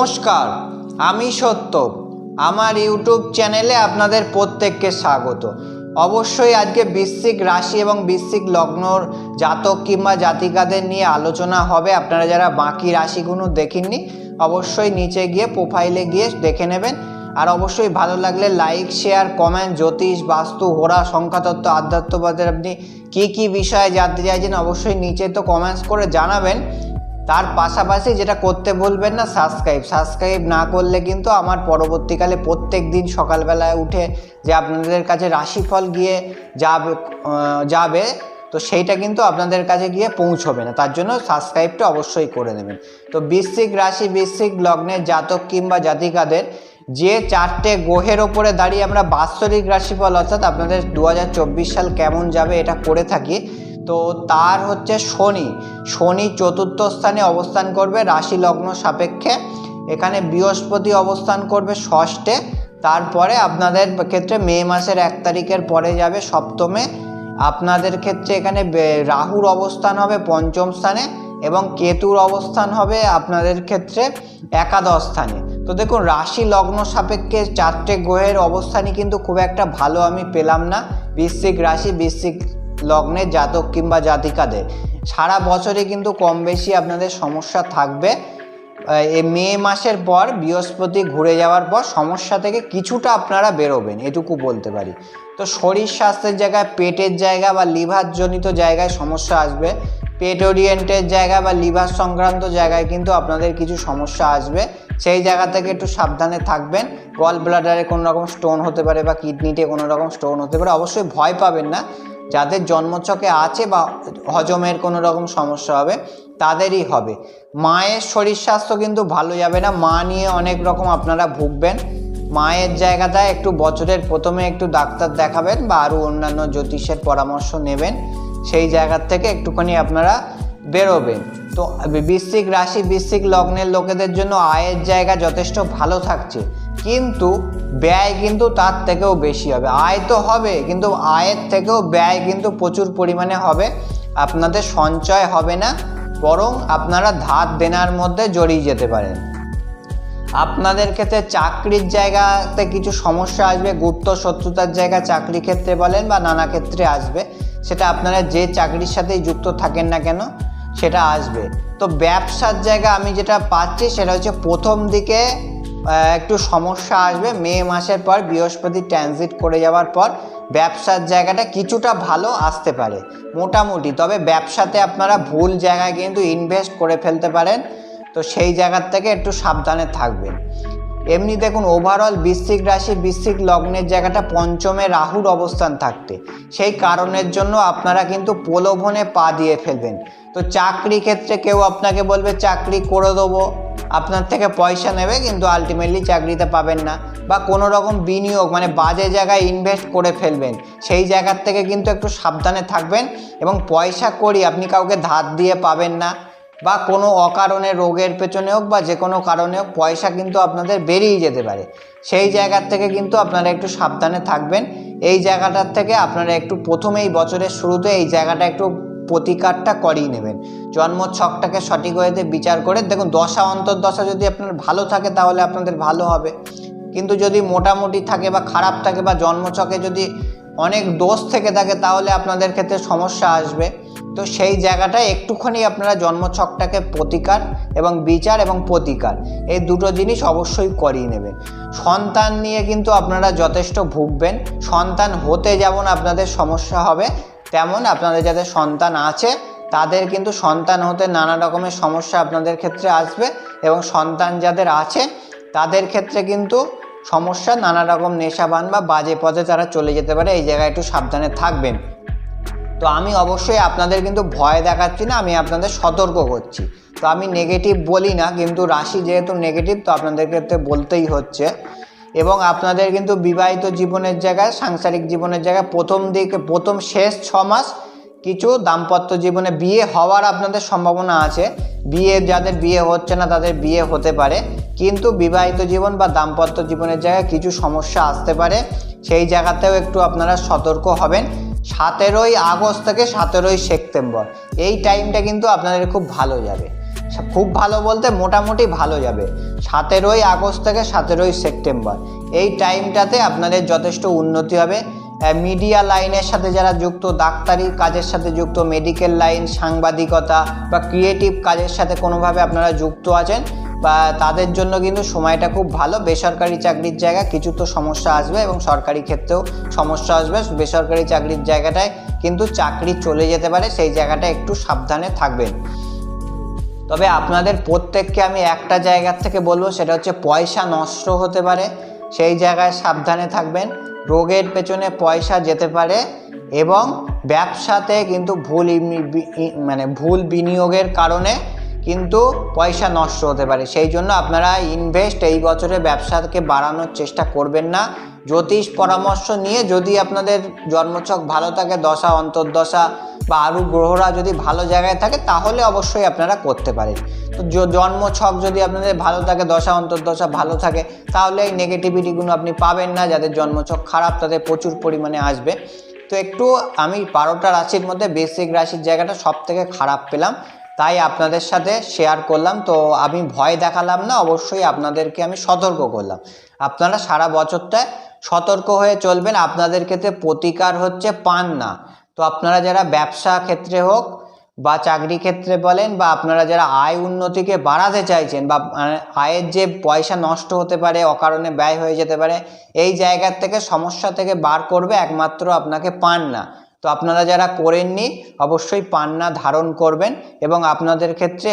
নমস্কার, আমি সত্য। আমার ইউটিউব চ্যানেলে আপনাদের প্রত্যেককে স্বাগত। অবশ্যই আজকে বৃশ্চিক রাশি এবং বৃশ্চিক লগ্নর জাতক কিংবা জাতিকাদের নিয়ে আলোচনা হবে। আপনারা যারা বাকি রাশিগুলো দেখেননি, অবশ্যই নিচে গিয়ে প্রোফাইলে গিয়ে দেখে নেবেন। আর অবশ্যই ভালো লাগলে লাইক শেয়ার কমেন্ট জ্যোতিষ, বাস্তু হোরা সংখ্যাতত্ত্ব, আধ্যাত্মবাদের আপনি কী কী বিষয়ে জানতে চাইছেন, অবশ্যই নিচে তো কমেন্টস করে জানাবেন। তার পাশাপাশি যেটা করতে ভুলবেন না সাবস্ক্রাইব সাবস্ক্রাইব না করলে কিন্তু আমার পরবর্তীকালে প্রত্যেক দিন সকালবেলায় উঠে যে আপনাদের কাছে রাশিফল গিয়ে যাবে যাবে, তো সেইটা কিন্তু আপনাদের কাছে গিয়ে পৌঁছবে না। তার জন্য সাবস্ক্রাইবটা অবশ্যই করে নেবেন। তো বৃশ্চিক রাশি, বৃশ্চিক লগ্নের জাতক কিংবা জাতিকাদের, যে চারটে গ্রহের ওপরে দাঁড়িয়ে আমরা বাৎসরিক রাশিফল অর্থাৎ আপনাদের দু হাজার চব্বিশ সাল কেমন যাবে এটা করে থাকি তো তার হচ্ছে শনি। শনি চতুর্থ স্থানে অবস্থান করবে রাশি লগ্ন সাপেক্ষে। এখানে বৃহস্পতি অবস্থান করবে ষষ্ঠে। তারপরে আপনাদের ক্ষেত্রে মে মাসের এক তারিখের পরে যাবে সপ্তমে। আপনাদের ক্ষেত্রে এখানে রাহুর অবস্থান হবে পঞ্চম স্থানে এবং কেতুর অবস্থান হবে আপনাদের ক্ষেত্রে একাদশ স্থানে। তো দেখুন রাশি লগ্ন সাপেক্ষে চারটে গ্রহের অবস্থানই কিন্তু খুব একটা ভালো আমি পেলাম না। বৃশ্চিক রাশি, বৃশ্চিক লগ্নের জাতক কিংবা জাতিকাদের। সারা বছরে কিন্তু কম বেশি আপনাদের সমস্যা থাকবে। এই মে মাসের পর বৃহস্পতি ঘুরে যাওয়ার পর সমস্যা থেকে কিছুটা আপনারা বেরোবেন, এটুকু বলতে পারি। তো শরীর স্বাস্থ্যের জায়গায়, পেটের জায়গা বা লিভারজনিত জায়গায় সমস্যা আসবে। পেট ওরিয়েন্টের জায়গা বা লিভার সংক্রান্ত জায়গায় কিন্তু আপনাদের কিছু সমস্যা আসবে। সেই জায়গা থেকে একটু সাবধানে থাকবেন। গল ব্লাডারে কোনো রকম স্টোন হতে পারে বা কিডনিতে কোনো রকম স্টোন হতে পারে। অবশ্যই ভয় পাবেন না। যাদের জন্মচকে আছে বা হজমের কোনো রকম সমস্যা হবে, তাদেরই হবে। মায়ের শরীর স্বাস্থ্য কিন্তু ভালো যাবে না। মা নিয়ে অনেক রকম আপনারা ভুগবেন। মায়ের জায়গাটা একটু বছরের প্রথমে একটু ডাক্তার দেখাবেন বা আরও অন্যান্য জ্যোতিষের পরামর্শ নেবেন। সেই জায়গার থেকে একটুখানি আপনারা বেরোবেন। তো বৃশ্চিক রাশি, বৃশ্চিক লগ্নের লোকেদের জন্য আয়ের জায়গা যথেষ্ট ভালো থাকছে। কিন্তু ব্যয় কিন্তু তার থেকেও বেশি হবে। আয় তো হবে, কিন্তু আয়ের থেকেও ব্যয় কিন্তু প্রচুর পরিমাণে হবে। আপনাদের সঞ্চয় হবে না, বরং আপনারা ধার দেনার মধ্যে জড়িয়ে যেতে পারেন। আপনাদের ক্ষেত্রে চাকরির জায়গাতে কিছু সমস্যা আসবে, গুপ্ত শত্রুতার জায়গা চাকরি ক্ষেত্রে বলেন বা নানা ক্ষেত্রে আসবে। সেটা আপনারা যে চাকরির সাথেই যুক্ত থাকেন না কেন সেটা আসবে। তো ব্যবসার জায়গা আমি যেটা পাচ্ছি সেটা হচ্ছে প্রথম দিকে একটু সমস্যা আসবে। মে মাসের পর বৃহস্পতি ট্রানজিট করে যাওয়ার পর ব্যবসার জায়গাটা কিছুটা ভালো আসতে পারে, মোটামুটি। তবে ব্যবসাতে আপনারা ভুল জায়গায় কিন্তু ইনভেস্ট করে ফেলতে পারেন। তো সেই জায়গার থেকে একটু সাবধানে থাকবেন। এমনি দেখুন ওভারঅল বৃশ্চিক রাশি, বৃশ্চিক লগ্নের জায়গাটা পঞ্চমে রাহুর অবস্থান থাকতে। সেই কারণের জন্য আপনারা কিন্তু প্রলোভনে পা দিয়ে ফেলবেন। তো চাকরি ক্ষেত্রে কেউ আপনাকে বলবে, চাকরি করে দেবো। আপনার থেকে পয়সা নেবে, কিন্তু আলটিমেটলি চাকরিতে পাবেন না। বা কোনো রকম বিনিয়োগ মানে বাজে জায়গায় ইনভেস্ট করে ফেলবেন। সেই জায়গার থেকে কিন্তু একটু সাবধানে থাকবেন এবং পয়সা করি আপনি কাউকে ধার দিয়ে পাবেন না। বা কোনো অকারণে রোগের পেছনে হোক বা যে কোনো কারণে হোক, পয়সা কিন্তু আপনাদের বেরিয়ে যেতে পারে। সেই জায়গার থেকে কিন্তু আপনারা একটু সাবধানে থাকবেন। এই জায়গাটার থেকে আপনারা একটু প্রথমেই বছরের শুরুতে এই জায়গাটা একটু প্রতিকারটা করিয়ে নেবেন। জন্ম ছকটাকে সঠিক ওয়েতে বিচার করে দেখুন, দশা অন্তর্দশা যদি আপনার ভালো থাকে তাহলে আপনাদের ভালো হবে। কিন্তু যদি মোটামুটি থাকে বা খারাপ থাকে বা জন্মছকে যদি অনেক দোষ থেকে থাকে তাহলে আপনাদের ক্ষেত্রে সমস্যা আসবে। তো সেই জায়গাটায় একটুখানি আপনারা জন্মছকটাকে প্রতিকার এবং বিচার এবং প্রতিকার, এই দুটো জিনিস অবশ্যই করিয়ে নেবেন। সন্তান নিয়ে কিন্তু আপনারা যথেষ্ট ভুগবেন, সন্তান হতে যেমন আপনাদের সমস্যা হবে, তেমন আপনাদের যাদের সন্তান আছে, তাদের কিন্তু সন্তান হতে নানা রকমের সমস্যা আপনাদের ক্ষেত্রে আসবে এবং সন্তান যাদের আছে, তাদের ক্ষেত্রে কিন্তু সমস্যা নানা রকম নেশাবান বা বাজে পথে তারা চলে যেতে পারে, এই জায়গায় একটু সাবধানে থাকবেন। তো আমি অবশ্যই আপনাদের কিন্তু ভয় দেখাচ্ছি না, আমি আপনাদের সতর্ক করছি। তো আমি নেগেটিভ বলি না, কিন্তু রাশি যেহেতু নেগেটিভ তো আপনাদের ক্ষেত্রে বলতেই হচ্ছে। এবং আপনাদের কিন্তু বিবাহিত জীবনের জায়গায়, সাংসারিক জীবনের জায়গায় প্রথম দিকে, প্রথম শেষ ছ মাস কিছু দাম্পত্য জীবনে বিয়ে হওয়ার আপনাদের সম্ভাবনা আছে। বিয়ে যাদের বিয়ে হচ্ছে না, তাদের বিয়ে হতে পারে। কিন্তু বিবাহিত জীবন বা দাম্পত্য জীবনের জায়গায় কিছু সমস্যা আসতে পারে। সেই জায়গাতেও একটু আপনারা সতর্ক হবেন। সতেরোই আগস্ট থেকে সতেরোই সেপ্টেম্বর। এই টাইমটা কিন্তু আপনাদের খুব ভালো যাবে। খুব ভালো বলতে মোটামুটি ভালো যাবে। সতেরোই আগস্ট থেকে সতেরোই সেপ্টেম্বর। এই টাইমটাতে আপনাদের যথেষ্ট উন্নতি হবে। মিডিয়া লাইনের সাথে যারা যুক্ত, ডাক্তারি কাজের সাথে যুক্ত মেডিকেল লাইন সাংবাদিকতা বা ক্রিয়েটিভ কাজের সাথে কোনোভাবে আপনারা যুক্ত আছেন বা তাদের জন্য কিন্তু সময়টা খুব ভালো। বেসরকারি চাকরির জায়গা কিছু তো সমস্যা আসবে এবং সরকারি ক্ষেত্রেও সমস্যা আসবে। বেসরকারি চাকরির জায়গাটায় কিন্তু চাকরি চলে যেতে পারে, সেই জায়গাটা একটু সাবধানে থাকবেন। তবে আপনাদের প্রত্যেককে আমি একটা জায়গার থেকে বলব, সেটা হচ্ছে পয়সা নষ্ট হতে পারে, সেই জায়গায় সাবধানে থাকবেন। রোগের পেছনে পয়সা যেতে পারে এবং ব্যবসাতে কিন্তু ভুল মানে ভুল বিনিয়োগের কারণে কিন্তু পয়সা নষ্ট হতে পারে। সেই জন্য আপনারা ইনভেস্ট এই বছরে ব্যবসাকে বাড়ানোর চেষ্টা করবেন না। জ্যোতিষ পরামর্শ নিয়ে যদি আপনাদের জন্মছক ভালো থাকে, দশা, অন্তর্দশা বা আরও গ্রহরা যদি ভালো জায়গায় থাকে, তাহলে অবশ্যই আপনারা করতে পারেন। তো জ- জন্মছক যদি আপনাদের ভালো থাকে, দশা, অন্তর্দশা ভালো থাকে, তাহলে এই নেগেটিভিটিগুলো আপনি পাবেন না। যাদের জন্মছক খারাপ, তাদের প্রচুর পরিমাণে আসবে। তো একটু আমি বারোটা রাশির মধ্যে বেসিক রাশির জায়গাটা সব থেকে খারাপ পেলাম। তাই আপনাদের সাথে শেয়ার করলাম। তো আমি ভয় দেখালাম না, অবশ্যই আপনাদেরকে আমি সতর্ক করলাম। আপনারা সারা বছরটায় সতর্ক হয়ে চলবেন। আপনাদের ক্ষেত্রে প্রতিকার হচ্ছে পান না তো আপনারা যারা ব্যবসা ক্ষেত্রে হোক বা চাকরি ক্ষেত্রে বলেন বা আপনারা যারা আয় উন্নতিকে বাড়াতে চাইছেন বা মানে আয়ের যে পয়সা নষ্ট হতে পারে, অকারণে ব্যয় হয়ে যেতে পারে, এই জায়গার থেকে, সমস্যা থেকে বার করবে একমাত্র আপনাকে পান না তো আপনারা যারা করেননি অবশ্যই পান্না ধারণ করবেন এবং আপনাদের ক্ষেত্রে